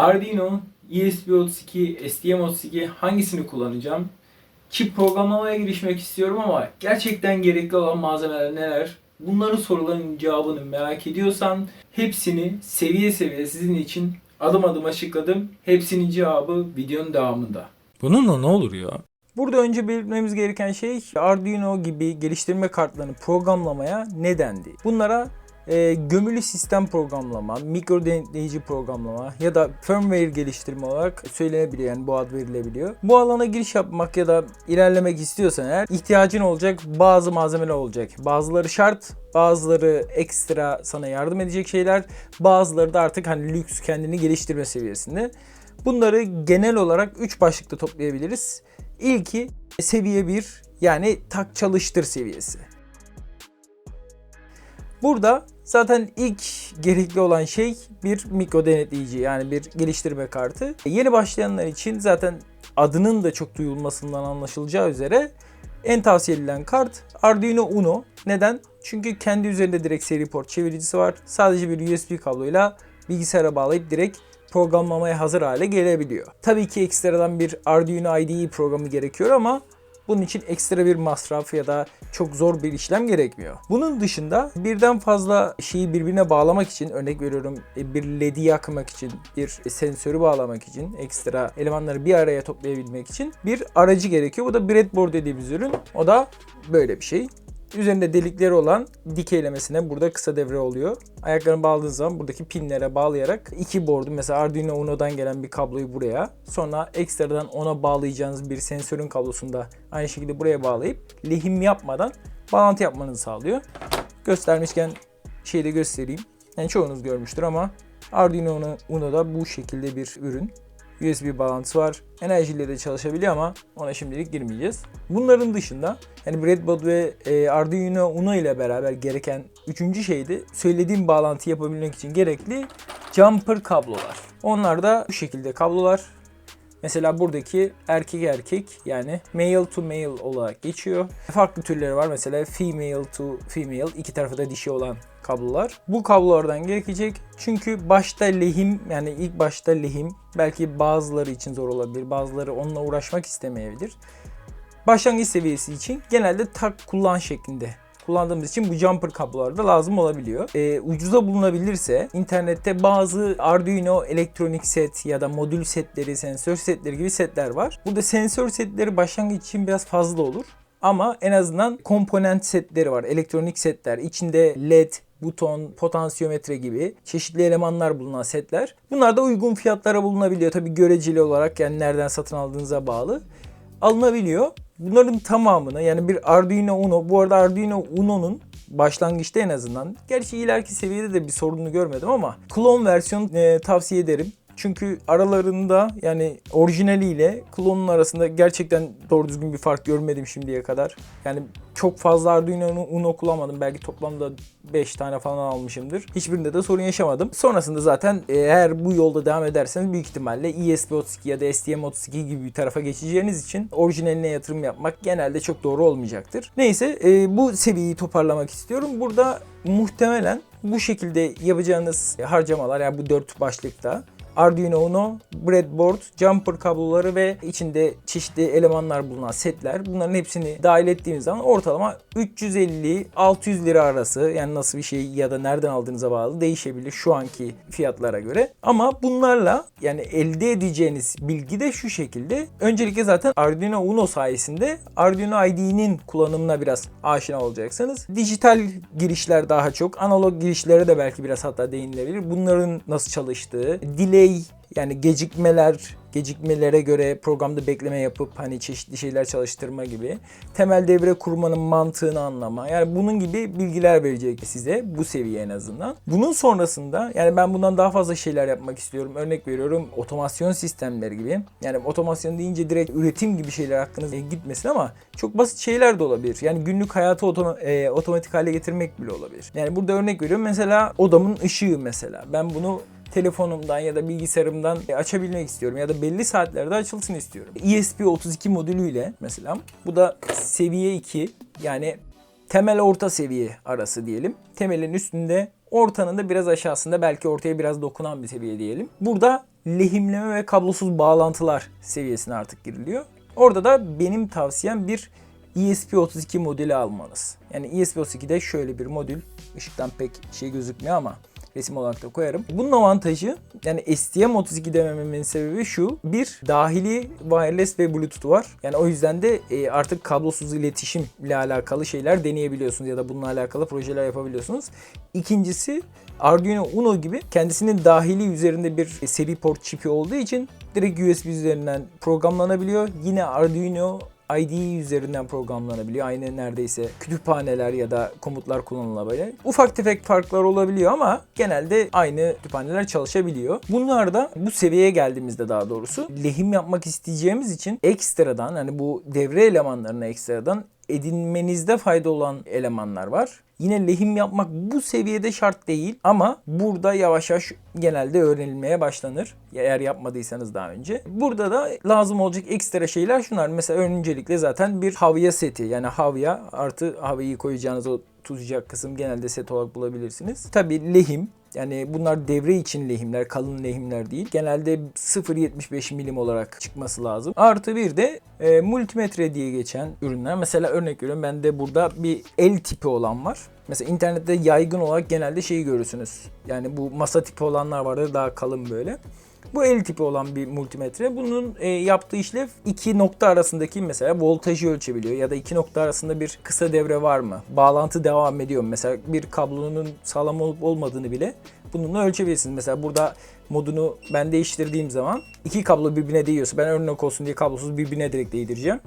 Arduino, ESP32, STM32 hangisini kullanacağım? Çip programlamaya girişmek istiyorum ama gerçekten gerekli olan malzemeler neler? Bunların soruların cevabını merak ediyorsan hepsini seviye seviye sizin için adım adım açıkladım. Hepsinin cevabı videonun devamında. Bununla ne olur ya? Burada önce belirtmemiz gereken şey Arduino gibi geliştirme kartlarını programlamaya ne dendi? Bunlara e, gömülü sistem programlama, mikro denetleyici programlama ya da firmware geliştirme olarak söylenebiliyor yani bu ad verilebiliyor. Bu alana giriş yapmak ya da ilerlemek istiyorsan eğer ihtiyacın olacak bazı malzemeler olacak. Bazıları şart, bazıları ekstra sana yardım edecek şeyler, bazıları da artık hani lüks kendini geliştirme seviyesinde. Bunları genel olarak 3 başlıkta toplayabiliriz. İlki seviye 1 yani tak çalıştır seviyesi. Burada zaten ilk gerekli olan şey bir mikro denetleyici yani bir geliştirme kartı. Yeni başlayanlar için zaten adının da çok duyulmasından anlaşılacağı üzere en tavsiye edilen kart Arduino Uno. Neden? Çünkü kendi üzerinde direkt seri port çeviricisi var. Sadece bir USB kabloyla bilgisayara bağlayıp direkt programlamaya hazır hale gelebiliyor. Tabii ki ekstradan bir Arduino IDE programı gerekiyor ama bunun için ekstra bir masraf ya da çok zor bir işlem gerekmiyor. Bunun dışında birden fazla şeyi birbirine bağlamak için örnek veriyorum e, bir LED'i yakmak için, bir sensörü bağlamak için, ekstra elemanları bir araya toplayabilmek için bir aracı gerekiyor. Bu da breadboard dediğimiz ürün. O da böyle bir şey. Üzerinde delikleri olan dikeylemesine burada kısa devre oluyor. Ayaklarını bağladığınız zaman buradaki pinlere bağlayarak iki board'u mesela Arduino Uno'dan gelen bir kabloyu buraya sonra ekstradan ona bağlayacağınız bir sensörün kablosunu da aynı şekilde buraya bağlayıp lehim yapmadan bağlantı yapmanızı sağlıyor. Göstermişken şeyi de göstereyim. Yani çoğunuz görmüştür ama Arduino Uno- Uno'da bu şekilde bir ürün. USB bağlantısı var. Enerjiyle de çalışabiliyor ama ona şimdilik girmeyeceğiz. Bunların dışında yani breadboard ve e, Arduino Uno ile beraber gereken üçüncü şey de söylediğim bağlantı yapabilmek için gerekli jumper kablolar. Onlar da bu şekilde kablolar. Mesela buradaki erkek erkek yani male to male olarak geçiyor. Farklı türleri var mesela female to female iki tarafı da dişi olan kablolar. Bu kablolardan gerekecek çünkü başta lehim yani ilk başta lehim belki bazıları için zor olabilir bazıları onunla uğraşmak istemeyebilir. Başlangıç seviyesi için genelde tak kullan şeklinde kullandığımız için bu jumper kablolar da lazım olabiliyor. Ee, ucuza bulunabilirse internette bazı Arduino elektronik set ya da modül setleri, sensör setleri gibi setler var. Burada sensör setleri başlangıç için biraz fazla olur. Ama en azından komponent setleri var. Elektronik setler. İçinde led, buton, potansiyometre gibi çeşitli elemanlar bulunan setler. Bunlar da uygun fiyatlara bulunabiliyor. Tabi göreceli olarak yani nereden satın aldığınıza bağlı. Alınabiliyor. Bunların tamamını yani bir Arduino Uno, bu arada Arduino Uno'nun başlangıçta en azından, gerçi ileriki seviyede de bir sorununu görmedim ama klon versiyon e, tavsiye ederim. Çünkü aralarında yani orijinaliyle klonun arasında gerçekten doğru düzgün bir fark görmedim şimdiye kadar. Yani çok fazla Arduino Uno kullanmadım. Belki toplamda 5 tane falan almışımdır. Hiçbirinde de sorun yaşamadım. Sonrasında zaten eğer bu yolda devam ederseniz büyük ihtimalle ESP32 ya da STM32 gibi bir tarafa geçeceğiniz için orijinaline yatırım yapmak genelde çok doğru olmayacaktır. Neyse e, bu seviyeyi toparlamak istiyorum. Burada muhtemelen bu şekilde yapacağınız harcamalar yani bu 4 başlıkta Arduino Uno, breadboard, jumper kabloları ve içinde çeşitli elemanlar bulunan setler. Bunların hepsini dahil ettiğimiz zaman ortalama 350-600 lira arası yani nasıl bir şey ya da nereden aldığınıza bağlı değişebilir şu anki fiyatlara göre. Ama bunlarla yani elde edeceğiniz bilgi de şu şekilde. Öncelikle zaten Arduino Uno sayesinde Arduino IDE'nin kullanımına biraz aşina olacaksınız. Dijital girişler daha çok, analog girişlere de belki biraz hatta değinilebilir. Bunların nasıl çalıştığı, delay yani gecikmeler, gecikmelere göre programda bekleme yapıp hani çeşitli şeyler çalıştırma gibi. Temel devre kurmanın mantığını anlama. Yani bunun gibi bilgiler verecek size bu seviye en azından. Bunun sonrasında yani ben bundan daha fazla şeyler yapmak istiyorum. Örnek veriyorum otomasyon sistemleri gibi. Yani otomasyon deyince direkt üretim gibi şeyler aklınıza gitmesin ama çok basit şeyler de olabilir. Yani günlük hayatı otoma- e, otomatik hale getirmek bile olabilir. Yani burada örnek veriyorum mesela odamın ışığı mesela. Ben bunu telefonumdan ya da bilgisayarımdan açabilmek istiyorum ya da belli saatlerde açılsın istiyorum. ESP32 modülüyle mesela bu da seviye 2 yani temel orta seviye arası diyelim. Temelin üstünde ortanın da biraz aşağısında belki ortaya biraz dokunan bir seviye diyelim. Burada lehimleme ve kablosuz bağlantılar seviyesine artık giriliyor. Orada da benim tavsiyem bir ESP32 modeli almanız. Yani ESP32'de şöyle bir modül. Işıktan pek şey gözükmüyor ama resim olarak da koyarım. Bunun avantajı yani STM32 demememin sebebi şu. Bir, dahili wireless ve bluetooth var. Yani o yüzden de e, artık kablosuz iletişim ile alakalı şeyler deneyebiliyorsunuz ya da bununla alakalı projeler yapabiliyorsunuz. İkincisi Arduino Uno gibi kendisinin dahili üzerinde bir seri port çipi olduğu için direkt USB üzerinden programlanabiliyor. Yine Arduino IDE üzerinden programlanabiliyor. Aynı neredeyse kütüphaneler ya da komutlar kullanılabiliyor. Ufak tefek farklar olabiliyor ama genelde aynı kütüphaneler çalışabiliyor. Bunlar da bu seviyeye geldiğimizde daha doğrusu lehim yapmak isteyeceğimiz için ekstradan hani bu devre elemanlarına ekstradan edinmenizde fayda olan elemanlar var. Yine lehim yapmak bu seviyede şart değil ama burada yavaş yavaş genelde öğrenilmeye başlanır. Eğer yapmadıysanız daha önce. Burada da lazım olacak ekstra şeyler şunlar. Mesela öncelikle zaten bir havya seti yani havya artı havyayı koyacağınız o tutacak kısım genelde set olarak bulabilirsiniz. Tabi lehim yani bunlar devre için lehimler, kalın lehimler değil. Genelde 0.75 milim olarak çıkması lazım. Artı bir de e, multimetre diye geçen ürünler. Mesela örnek veriyorum bende burada bir el tipi olan var. Mesela internette yaygın olarak genelde şeyi görürsünüz. Yani bu masa tipi olanlar vardır daha kalın böyle. Bu el tipi olan bir multimetre. Bunun e, yaptığı işlev iki nokta arasındaki mesela voltajı ölçebiliyor ya da iki nokta arasında bir kısa devre var mı? Bağlantı devam ediyor mu? Mesela bir kablonun sağlam olup olmadığını bile bununla ölçebilirsiniz. Mesela burada modunu ben değiştirdiğim zaman iki kablo birbirine değiyorsa ben örnek olsun diye kablosuz birbirine direkt değdireceğim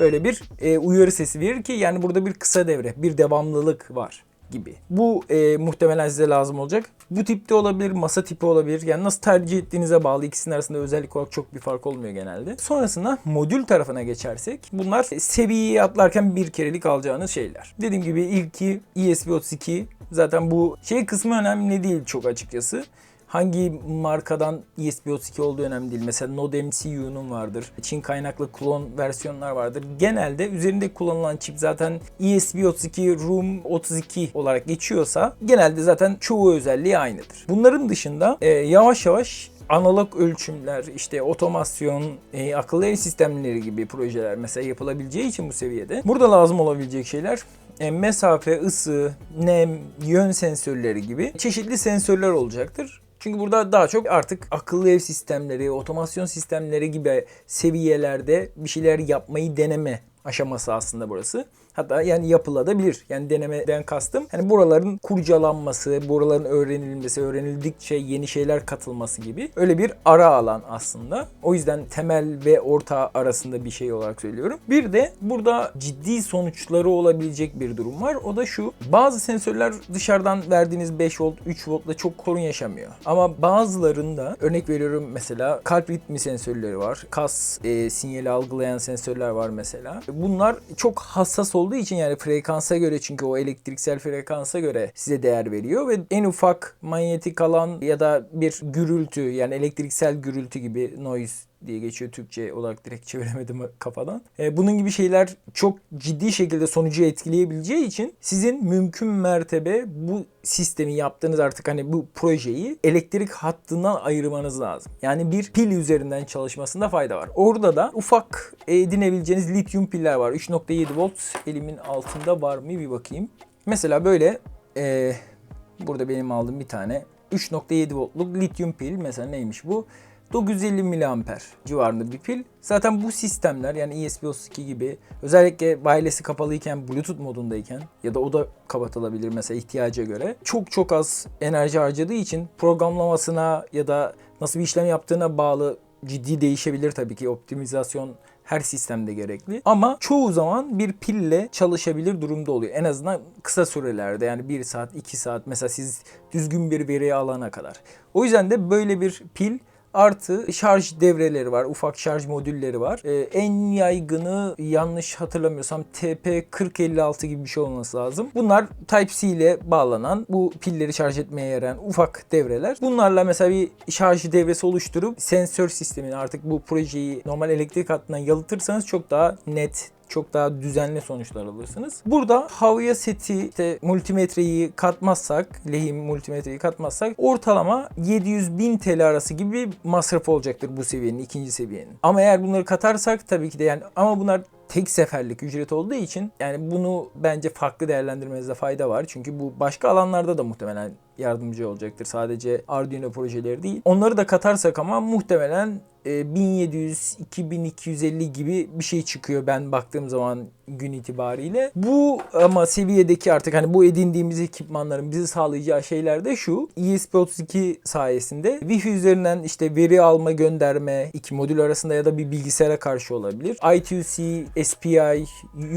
böyle bir e, uyarı sesi verir ki yani burada bir kısa devre, bir devamlılık var gibi. Bu e, muhtemelen size lazım olacak. Bu tipte olabilir, masa tipi olabilir. Yani nasıl tercih ettiğinize bağlı. İkisinin arasında özellik olarak çok bir fark olmuyor genelde. Sonrasında modül tarafına geçersek bunlar seviyeyi atlarken bir kerelik alacağınız şeyler. Dediğim gibi ilki ESP32 zaten bu şey kısmı önemli değil çok açıkçası hangi markadan ESP32 olduğu önemli değil. Mesela Node MCU'nun vardır. Çin kaynaklı klon versiyonlar vardır. Genelde üzerinde kullanılan çip zaten ESP32 Room 32 olarak geçiyorsa genelde zaten çoğu özelliği aynıdır. Bunların dışında e, yavaş yavaş analog ölçümler, işte otomasyon, e, akıllı ev sistemleri gibi projeler mesela yapılabileceği için bu seviyede. Burada lazım olabilecek şeyler e, mesafe, ısı, nem, yön sensörleri gibi çeşitli sensörler olacaktır. Çünkü burada daha çok artık akıllı ev sistemleri, otomasyon sistemleri gibi seviyelerde bir şeyler yapmayı deneme aşaması aslında burası. Hatta yani yapılabilir. Yani denemeden kastım. Yani buraların kurcalanması, buraların öğrenilmesi, öğrenildikçe yeni şeyler katılması gibi. Öyle bir ara alan aslında. O yüzden temel ve orta arasında bir şey olarak söylüyorum. Bir de burada ciddi sonuçları olabilecek bir durum var. O da şu. Bazı sensörler dışarıdan verdiğiniz 5 volt, 3 voltla çok korun yaşamıyor. Ama bazılarında örnek veriyorum mesela kalp ritmi sensörleri var. Kas e, sinyali algılayan sensörler var mesela. Bunlar çok hassas olduğu için yani frekansa göre çünkü o elektriksel frekansa göre size değer veriyor ve en ufak manyetik alan ya da bir gürültü yani elektriksel gürültü gibi noise diye geçiyor Türkçe olarak direkt çeviremedim kafadan. E, bunun gibi şeyler çok ciddi şekilde sonucu etkileyebileceği için sizin mümkün mertebe bu sistemi yaptığınız artık hani bu projeyi elektrik hattından ayırmanız lazım. Yani bir pil üzerinden çalışmasında fayda var. Orada da ufak edinebileceğiniz lityum piller var. 3.7 volt elimin altında var mı bir bakayım. Mesela böyle e, burada benim aldığım bir tane 3.7 voltluk lityum pil mesela neymiş bu? 950 mAh civarında bir pil. Zaten bu sistemler yani ESP32 gibi özellikle wireless'i kapalıyken Bluetooth modundayken ya da o da kapatılabilir mesela ihtiyaca göre çok çok az enerji harcadığı için programlamasına ya da nasıl bir işlem yaptığına bağlı ciddi değişebilir tabii ki optimizasyon her sistemde gerekli. Ama çoğu zaman bir pille çalışabilir durumda oluyor. En azından kısa sürelerde yani 1 saat 2 saat mesela siz düzgün bir veriyi alana kadar. O yüzden de böyle bir pil Artı şarj devreleri var. Ufak şarj modülleri var. Ee, en yaygını yanlış hatırlamıyorsam TP4056 gibi bir şey olması lazım. Bunlar Type-C ile bağlanan bu pilleri şarj etmeye yarayan ufak devreler. Bunlarla mesela bir şarj devresi oluşturup sensör sistemini artık bu projeyi normal elektrik hattından yalıtırsanız çok daha net çok daha düzenli sonuçlar alırsınız. Burada havaya seti, işte multimetreyi katmazsak, lehim multimetreyi katmazsak ortalama 700 bin TL arası gibi bir masraf olacaktır bu seviyenin, ikinci seviyenin. Ama eğer bunları katarsak tabii ki de yani ama bunlar tek seferlik ücret olduğu için yani bunu bence farklı değerlendirmenizde fayda var. Çünkü bu başka alanlarda da muhtemelen yardımcı olacaktır. Sadece Arduino projeleri değil. Onları da katarsak ama muhtemelen 1700-2250 gibi bir şey çıkıyor ben baktığım zaman gün itibariyle. Bu ama seviyedeki artık hani bu edindiğimiz ekipmanların bizi sağlayacağı şeyler de şu. ESP32 sayesinde Wi-Fi üzerinden işte veri alma gönderme iki modül arasında ya da bir bilgisayara karşı olabilir. I2C, SPI,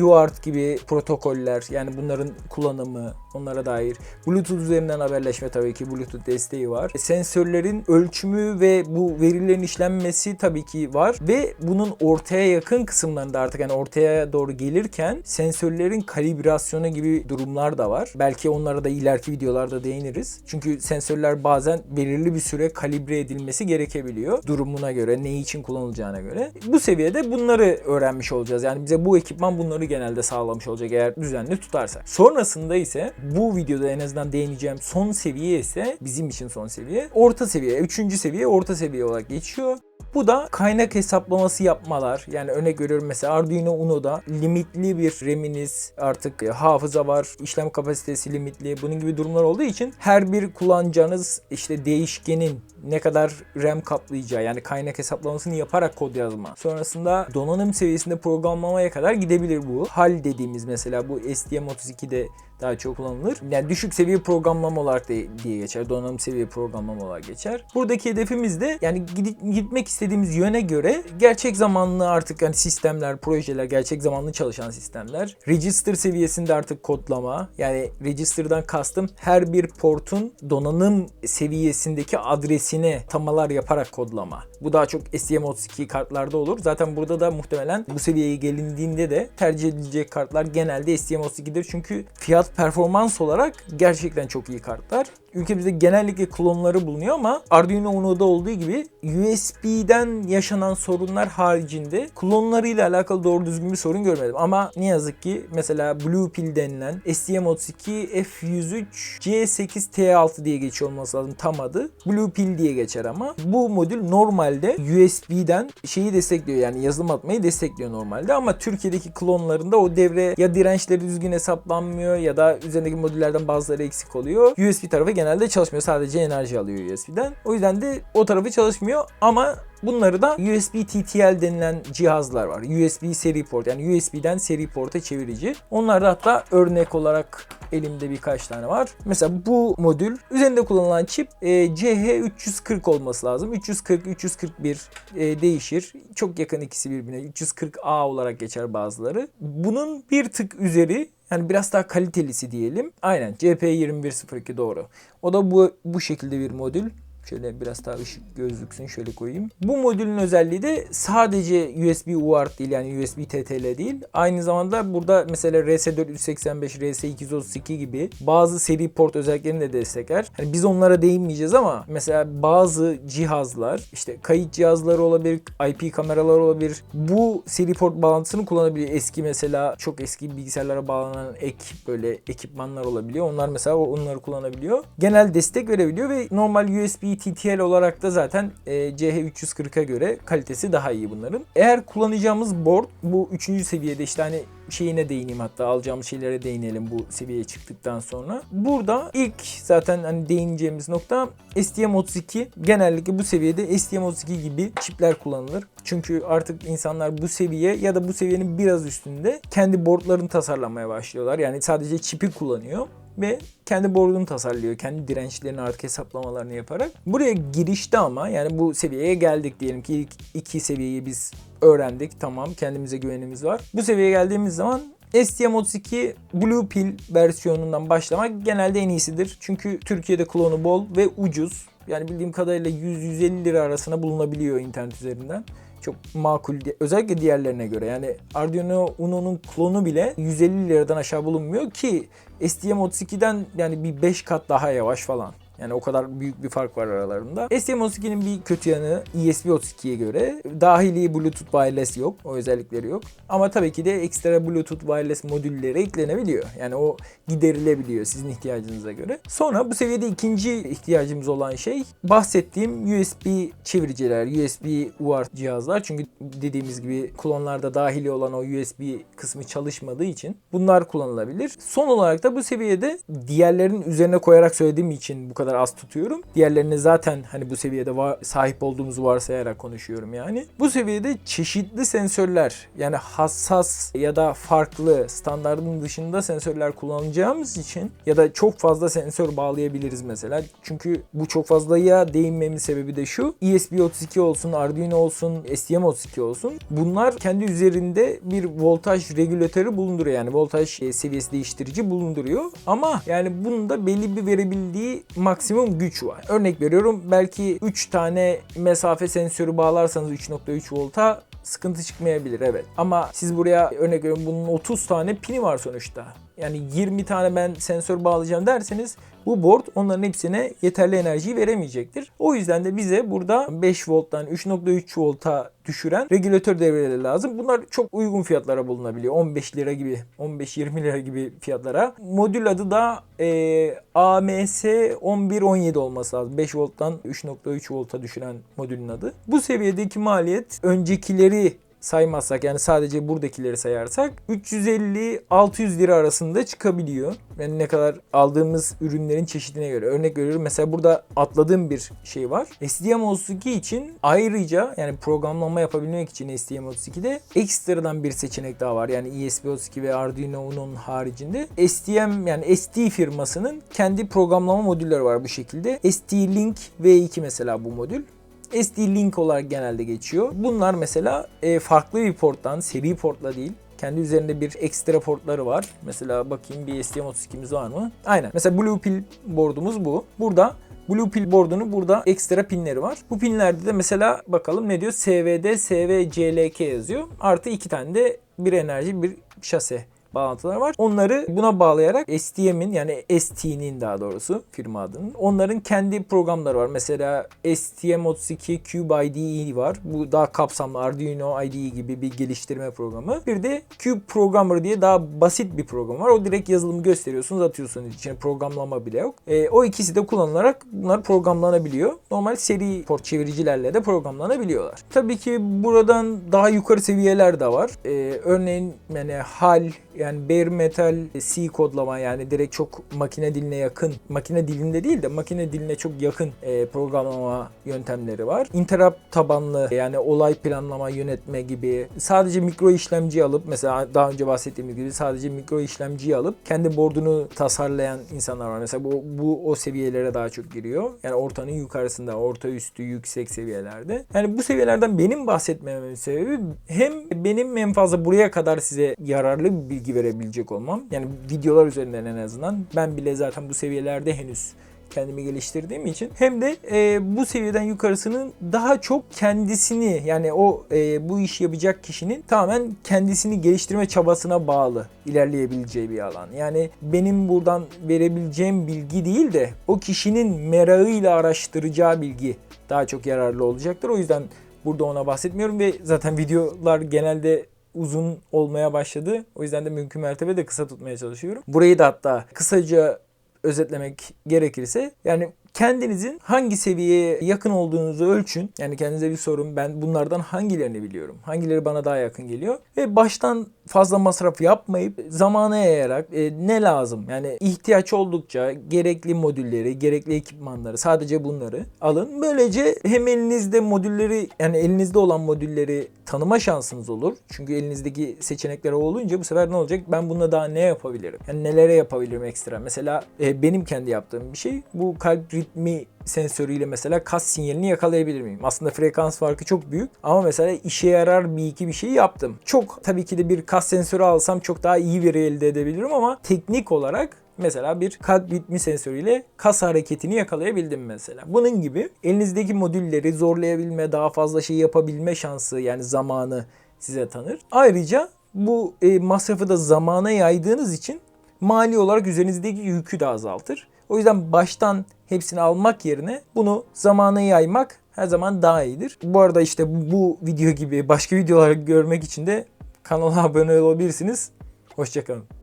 UART gibi protokoller yani bunların kullanımı onlara dair. Bluetooth üzerinden haberleşme tabii ki Bluetooth desteği var. Sensörlerin ölçümü ve bu verilerin işlenmesi tabii ki var ve bunun ortaya yakın kısımlarında artık yani ortaya doğru gelirken sensörlerin kalibrasyonu gibi durumlar da var. Belki onlara da ileriki videolarda değiniriz. Çünkü sensörler bazen belirli bir süre kalibre edilmesi gerekebiliyor. Durumuna göre, ne için kullanılacağına göre. Bu seviyede bunları öğrenmiş olacağız. Yani bize bu ekipman bunları genelde sağlamış olacak eğer düzenli tutarsak. Sonrasında ise bu videoda en azından değineceğim son seviye ise bizim için son seviye. Orta seviye, üçüncü seviye orta seviye olarak geçiyor. Bu da kaynak hesaplaması yapmalar. Yani örnek veriyorum mesela Arduino Uno'da limitli bir RAM'iniz artık e, hafıza var, işlem kapasitesi limitli. Bunun gibi durumlar olduğu için her bir kullanacağınız işte değişkenin ne kadar RAM kaplayacağı yani kaynak hesaplamasını yaparak kod yazma. Sonrasında donanım seviyesinde programlamaya kadar gidebilir bu. HAL dediğimiz mesela bu STM32'de daha çok kullanılır. Yani düşük seviye programlama olarak da diye geçer. Donanım seviye programlama olarak geçer. Buradaki hedefimiz de yani gitmek istediğimiz yöne göre gerçek zamanlı artık yani sistemler, projeler, gerçek zamanlı çalışan sistemler. Register seviyesinde artık kodlama. Yani register'dan kastım her bir portun donanım seviyesindeki adresini tamalar yaparak kodlama. Bu daha çok STM32 kartlarda olur. Zaten burada da muhtemelen bu seviyeye gelindiğinde de tercih edilecek kartlar genelde STM32'dir. Çünkü fiyat performans olarak gerçekten çok iyi kartlar. Ülkemizde genellikle klonları bulunuyor ama Arduino Uno'da olduğu gibi USB'den yaşanan sorunlar haricinde klonlarıyla alakalı doğru düzgün bir sorun görmedim. Ama ne yazık ki mesela Blue Pill denilen STM32 F103 C8T6 diye geçiyor olması lazım tam adı. Blue Pill diye geçer ama bu modül normalde USB'den şeyi destekliyor yani yazılım atmayı destekliyor normalde ama Türkiye'deki klonlarında o devre ya dirençleri düzgün hesaplanmıyor ya da üzerindeki modüllerden bazıları eksik oluyor. USB tarafı genelde çalışmıyor. Sadece enerji alıyor USB'den. O yüzden de o tarafı çalışmıyor ama Bunları da USB TTL denilen cihazlar var. USB seri port yani USB'den seri porta çevirici. Onlar da hatta örnek olarak elimde birkaç tane var. Mesela bu modül üzerinde kullanılan çip e, CH340 olması lazım. 340 341 e, değişir. Çok yakın ikisi birbirine. 340A olarak geçer bazıları. Bunun bir tık üzeri yani biraz daha kalitelisi diyelim. Aynen CP2102 doğru. O da bu bu şekilde bir modül. Şöyle biraz daha ışık gözlüksün şöyle koyayım. Bu modülün özelliği de sadece USB UART değil yani USB TTL değil. Aynı zamanda burada mesela RS485, RS232 gibi bazı seri port özelliklerini de destekler. Hani biz onlara değinmeyeceğiz ama mesela bazı cihazlar işte kayıt cihazları olabilir, IP kameralar olabilir. Bu seri port bağlantısını kullanabiliyor. Eski mesela çok eski bilgisayarlara bağlanan ek böyle ekipmanlar olabiliyor. Onlar mesela onları kullanabiliyor. Genel destek verebiliyor ve normal USB TTL olarak da zaten e, CH340'a göre kalitesi daha iyi bunların. Eğer kullanacağımız board bu 3. seviyede işte hani şeyine değineyim hatta alacağımız şeylere değinelim bu seviyeye çıktıktan sonra. Burada ilk zaten hani değineceğimiz nokta STM32 genellikle bu seviyede STM32 gibi çipler kullanılır. Çünkü artık insanlar bu seviye ya da bu seviyenin biraz üstünde kendi boardlarını tasarlamaya başlıyorlar. Yani sadece çipi kullanıyor ve kendi board'unu tasarlıyor. Kendi dirençlerini artık hesaplamalarını yaparak. Buraya girişte ama yani bu seviyeye geldik diyelim ki ilk iki seviyeyi biz öğrendik. Tamam kendimize güvenimiz var. Bu seviyeye geldiğimiz zaman STM32 Blue Pill versiyonundan başlamak genelde en iyisidir. Çünkü Türkiye'de klonu bol ve ucuz. Yani bildiğim kadarıyla 100-150 lira arasında bulunabiliyor internet üzerinden çok makul. Özellikle diğerlerine göre. Yani Arduino Uno'nun klonu bile 150 liradan aşağı bulunmuyor ki STM32'den yani bir 5 kat daha yavaş falan. Yani o kadar büyük bir fark var aralarında. STM32'nin bir kötü yanı ESP32'ye göre dahili Bluetooth wireless yok. O özellikleri yok. Ama tabii ki de ekstra Bluetooth wireless modülleri eklenebiliyor. Yani o giderilebiliyor sizin ihtiyacınıza göre. Sonra bu seviyede ikinci ihtiyacımız olan şey bahsettiğim USB çeviriciler, USB UART cihazlar. Çünkü dediğimiz gibi klonlarda dahili olan o USB kısmı çalışmadığı için bunlar kullanılabilir. Son olarak da bu seviyede diğerlerin üzerine koyarak söylediğim için bu kadar az tutuyorum. Diğerlerini zaten hani bu seviyede var, sahip olduğumuzu varsayarak konuşuyorum yani. Bu seviyede çeşitli sensörler yani hassas ya da farklı standartın dışında sensörler kullanacağımız için ya da çok fazla sensör bağlayabiliriz mesela. Çünkü bu çok fazlaya değinmemin sebebi de şu. ESP32 olsun, Arduino olsun, STM32 olsun. Bunlar kendi üzerinde bir voltaj regülatörü bulunduruyor. Yani voltaj e, seviyesi değiştirici bulunduruyor. Ama yani bunun da belli bir verebildiği maksimum güç var. Örnek veriyorum belki 3 tane mesafe sensörü bağlarsanız 3.3 volta sıkıntı çıkmayabilir evet. Ama siz buraya örnek veriyorum bunun 30 tane pini var sonuçta. Yani 20 tane ben sensör bağlayacağım derseniz bu board onların hepsine yeterli enerjiyi veremeyecektir. O yüzden de bize burada 5 volttan 3.3 volta düşüren regülatör devreleri lazım. Bunlar çok uygun fiyatlara bulunabiliyor. 15 lira gibi, 15-20 lira gibi fiyatlara. Modül adı da e, AMS 1117 olması lazım. 5 volttan 3.3 volta düşüren modülün adı. Bu seviyedeki maliyet öncekileri saymazsak yani sadece buradakileri sayarsak 350-600 lira arasında çıkabiliyor. Yani ne kadar aldığımız ürünlerin çeşidine göre. Örnek veriyorum mesela burada atladığım bir şey var. STM32 için ayrıca yani programlama yapabilmek için STM32'de ekstradan bir seçenek daha var. Yani ESP32 ve Arduino'nun haricinde STM yani ST firmasının kendi programlama modülleri var bu şekilde. ST-Link V2 mesela bu modül. SD-Link olarak genelde geçiyor. Bunlar mesela e, farklı bir porttan, seri portla değil, kendi üzerinde bir ekstra portları var. Mesela bakayım bir STM32'miz var mı? Aynen. Mesela Blue Pill board'umuz bu. Burada Blue Pill board'unu burada ekstra pinleri var. Bu pinlerde de mesela bakalım ne diyor? SVD, SVCLK yazıyor. Artı iki tane de bir enerji, bir şase bağlantılar var. Onları buna bağlayarak STM'in yani ST'nin daha doğrusu firma adının onların kendi programları var. Mesela STM32 Cube IDE var. Bu daha kapsamlı Arduino IDE gibi bir geliştirme programı. Bir de Cube Programmer diye daha basit bir program var. O direkt yazılımı gösteriyorsunuz, atıyorsunuz içine programlama bile yok. E, o ikisi de kullanılarak bunlar programlanabiliyor. Normal seri port çeviricilerle de programlanabiliyorlar. Tabii ki buradan daha yukarı seviyeler de var. E, örneğin yani HAL yani bare metal C kodlama yani direkt çok makine diline yakın, makine dilinde değil de makine diline çok yakın e, programlama yöntemleri var. Interrupt tabanlı yani olay planlama, yönetme gibi sadece mikro işlemci alıp mesela daha önce bahsettiğimiz gibi sadece mikro işlemciyi alıp kendi board'unu tasarlayan insanlar var. Mesela bu, bu o seviyelere daha çok giriyor. Yani ortanın yukarısında, orta üstü, yüksek seviyelerde. Yani bu seviyelerden benim bahsetmememin sebebi hem benim en fazla buraya kadar size yararlı bir bilgi verebilecek olmam. Yani videolar üzerinden en azından. Ben bile zaten bu seviyelerde henüz kendimi geliştirdiğim için hem de e, bu seviyeden yukarısının daha çok kendisini yani o e, bu işi yapacak kişinin tamamen kendisini geliştirme çabasına bağlı ilerleyebileceği bir alan. Yani benim buradan verebileceğim bilgi değil de o kişinin merakıyla araştıracağı bilgi daha çok yararlı olacaktır. O yüzden burada ona bahsetmiyorum ve zaten videolar genelde uzun olmaya başladı. O yüzden de mümkün mertebe de kısa tutmaya çalışıyorum. Burayı da hatta kısaca özetlemek gerekirse yani kendinizin hangi seviyeye yakın olduğunuzu ölçün. Yani kendinize bir sorun ben bunlardan hangilerini biliyorum? Hangileri bana daha yakın geliyor? Ve baştan fazla masraf yapmayıp zamana yayarak e, ne lazım? Yani ihtiyaç oldukça gerekli modülleri, gerekli ekipmanları sadece bunları alın. Böylece hem elinizde modülleri yani elinizde olan modülleri tanıma şansınız olur. Çünkü elinizdeki seçenekler olunca bu sefer ne olacak? Ben bununla daha ne yapabilirim? Yani nelere yapabilirim ekstra? Mesela e, benim kendi yaptığım bir şey bu kalp ritmi sensörüyle mesela kas sinyalini yakalayabilir miyim? Aslında frekans farkı çok büyük ama mesela işe yarar bir iki bir şey yaptım. Çok tabii ki de bir kas sensörü alsam çok daha iyi veri elde edebilirim ama teknik olarak Mesela bir kalp ritmi sensörüyle kas hareketini yakalayabildim mesela. Bunun gibi elinizdeki modülleri zorlayabilme, daha fazla şey yapabilme şansı yani zamanı size tanır. Ayrıca bu e, masrafı da zamana yaydığınız için mali olarak üzerinizdeki yükü de azaltır. O yüzden baştan hepsini almak yerine bunu zamana yaymak her zaman daha iyidir. Bu arada işte bu video gibi başka videolar görmek için de kanala abone olabilirsiniz. Hoşçakalın.